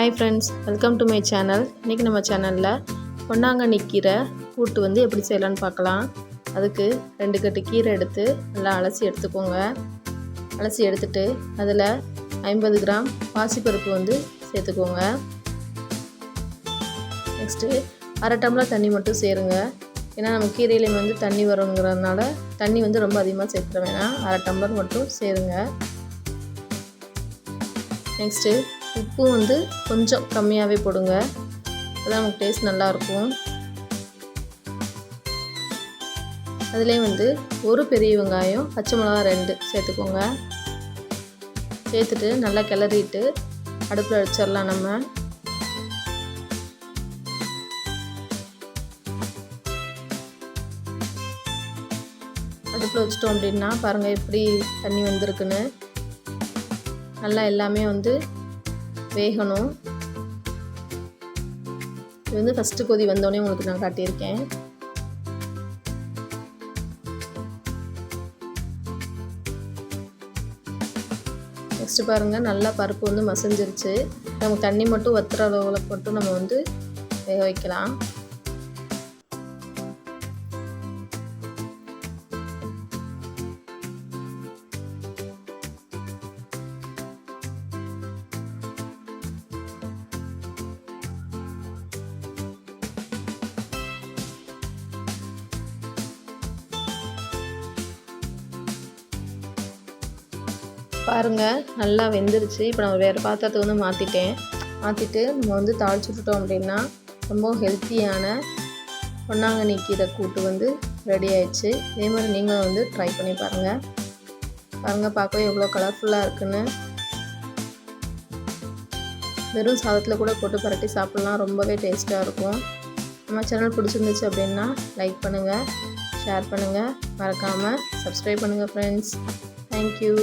Hi friends welcome to my channel இன்றைக்கி நம்ம சேனலில் பொன்னாங்கண்ணி கீரை கூட்டு வந்து எப்படி செய்யலான்னு பார்க்கலாம். அதுக்கு ரெண்டு கட்டு கீரை எடுத்து நல்லா அலசி எடுத்துக்கோங்க. அலசி எடுத்துட்டு அதில் ஐம்பது கிராம் பாசிப்பருப்பு வந்து சேர்த்துக்கோங்க. நெக்ஸ்ட்டு அரை டம்ளர் தண்ணி மட்டும் சேருங்க. ஏன்னா நம்ம கீரையிலையும் வந்து தண்ணி வருங்கிறதுனால தண்ணி வந்து ரொம்ப அதிகமாக சேர்த்துட வேணாம். அரை டம்ளர் மட்டும் சேருங்க. நெக்ஸ்ட்டு உப்பு வந்து கொஞ்சம் கம்மியாகவே போடுங்க. அதான் நமக்கு டேஸ்ட் நல்லாயிருக்கும் அதிலே வந்து ஒரு பெரிய வெங்காயம் பச்சை மிளகா ரெண்டு சேர்த்துக்கோங்க. சேர்த்துட்டு நல்லா கிளறிட்டு அடுப்பில் வச்சிடலாம் நம்ம. அடுப்பில் வச்சிட்டோம் அப்படின்னா பாருங்கள் எப்படி தண்ணி வந்திருக்குன்னு. நல்லா எல்லாமே வந்து வேகணும். இது வந்து ஃபஸ்ட்டு கொதி வந்தோடனே உங்களுக்கு நான் காட்டியிருக்கேன். நெக்ஸ்ட்டு பாருங்கள் நல்லா பருப்பு வந்து மசிஞ்சிருச்சு. நம்ம தண்ணி மட்டும் வத்துற அளவில் மட்டும் நம்ம வந்து வேக வைக்கலாம். பாருங்கள் நல்லா வெந்துருச்சு. இப்போ நான் வேறு பாத்திரத்தை வந்து மாற்றிட்டேன் மாற்றிட்டு நம்ம வந்து தாளிச்சு அப்படின்னா ரொம்ப ஹெல்த்தியான பொன்னாங்கண்ணி கீரை கூட்டு வந்து ரெடி ஆயிடுச்சு. இதே மாதிரி நீங்களும் வந்து ட்ரை பண்ணி பாருங்கள் பாருங்கள் பார்க்கவே எவ்வளோ கலர்ஃபுல்லாக இருக்குன்னு. வெறும் சாதத்தில் கூட போட்டு பரட்டி சாப்பிட்லாம். ரொம்பவே டேஸ்ட்டாக இருக்கும். நம்ம சேனல் பிடிச்சிருந்துச்சு அப்படின்னா லைக் பண்ணுங்கள் ஷேர் பண்ணுங்கள் மறக்காமல் சப்ஸ்கிரைப் பண்ணுங்கள் ஃப்ரெண்ட்ஸ் தேங்க்யூ